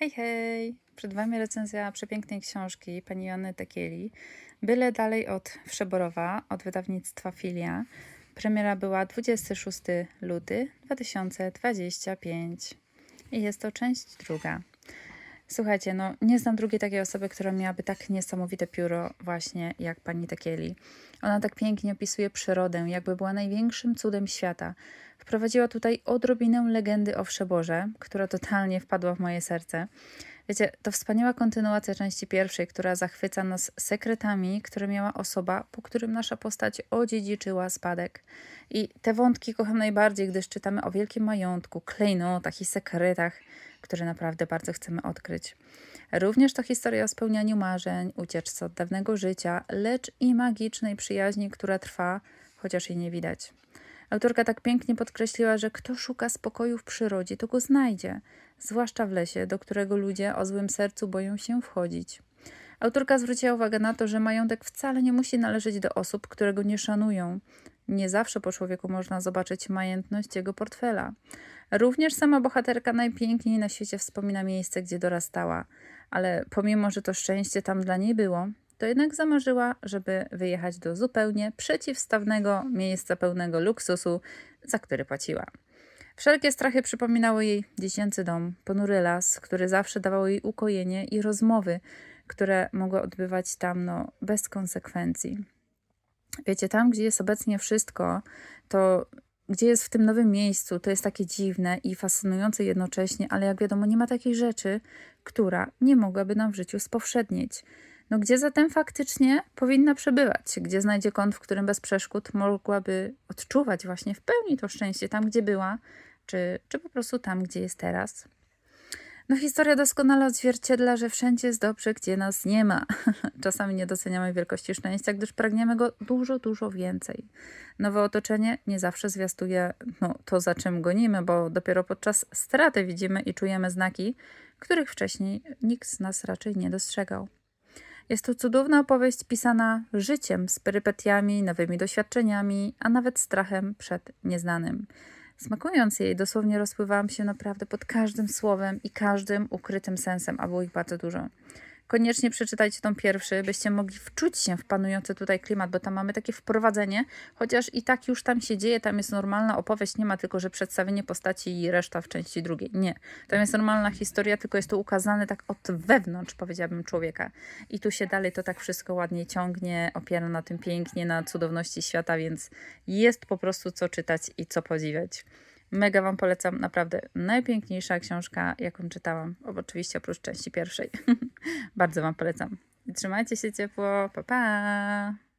Hej, hej! Przed Wami recenzja przepięknej książki pani Joanny Tekieli. Byle dalej od Wszeborowa, od wydawnictwa Filia. Premiera była 26 luty 2025 i jest to część druga. Słuchajcie, no nie znam drugiej takiej osoby, która miałaby tak niesamowite pióro właśnie jak pani Tekieli. Ona tak pięknie opisuje przyrodę, jakby była największym cudem świata. Wprowadziła tutaj odrobinę legendy o Wszeborze, która totalnie wpadła w moje serce. Wiecie, to wspaniała kontynuacja części pierwszej, która zachwyca nas sekretami, które miała osoba, po którym nasza postać odziedziczyła spadek. I te wątki kocham najbardziej, gdyż czytamy o wielkim majątku, klejnotach i sekretach, które naprawdę bardzo chcemy odkryć. Również to historia o spełnianiu marzeń, ucieczce od dawnego życia, lecz i magicznej przyjaźni, która trwa, chociaż jej nie widać. Autorka tak pięknie podkreśliła, że kto szuka spokoju w przyrodzie, to go znajdzie, zwłaszcza w lesie, do którego ludzie o złym sercu boją się wchodzić. Autorka zwróciła uwagę na to, że majątek wcale nie musi należeć do osób, które go nie szanują. Nie zawsze po człowieku można zobaczyć majętność jego portfela. Również sama bohaterka najpiękniej na świecie wspomina miejsce, gdzie dorastała, ale pomimo, że to szczęście tam dla niej było, to jednak zamarzyła, żeby wyjechać do zupełnie przeciwstawnego miejsca pełnego luksusu, za który płaciła. Wszelkie strachy przypominały jej dziecięcy dom, ponury las, który zawsze dawał jej ukojenie i rozmowy, które mogły odbywać tam no, bez konsekwencji. Wiecie, tam, gdzie jest obecnie wszystko, to gdzie jest w tym nowym miejscu, to jest takie dziwne i fascynujące jednocześnie, ale jak wiadomo, nie ma takiej rzeczy, która nie mogłaby nam w życiu spowszednieć. No gdzie zatem faktycznie powinna przebywać? Gdzie znajdzie kąt, w którym bez przeszkód mogłaby odczuwać właśnie w pełni to szczęście tam, gdzie była, czy, czy po prostu tam, gdzie jest teraz? No historia doskonale odzwierciedla, że wszędzie jest dobrze, gdzie nas nie ma. Czasami nie doceniamy wielkości szczęścia, gdyż pragniemy go dużo, dużo więcej. Nowe otoczenie nie zawsze zwiastuje no, to, za czym gonimy, bo dopiero podczas straty widzimy i czujemy znaki, których wcześniej nikt z nas raczej nie dostrzegał. Jest to cudowna opowieść pisana życiem, z perypetiami, nowymi doświadczeniami, a nawet strachem przed nieznanym. Smakując jej, dosłownie rozpływałam się naprawdę pod każdym słowem i każdym ukrytym sensem, a było ich bardzo dużo. Koniecznie przeczytajcie tą pierwszy, byście mogli wczuć się w panujący tutaj klimat, bo tam mamy takie wprowadzenie, chociaż i tak już tam się dzieje, tam jest normalna opowieść, nie ma tylko, że przedstawienie postaci i reszta w części drugiej. Nie. Tam jest normalna historia, tylko jest to ukazane tak od wewnątrz, powiedziałabym, człowieka. I tu się dalej to tak wszystko ładnie ciągnie, opiera na tym pięknie, na cudowności świata, więc jest po prostu co czytać i co podziwiać. Mega Wam polecam, naprawdę najpiękniejsza książka, jaką czytałam. Oczywiście oprócz części pierwszej. Bardzo Wam polecam. Trzymajcie się ciepło. Pa, pa!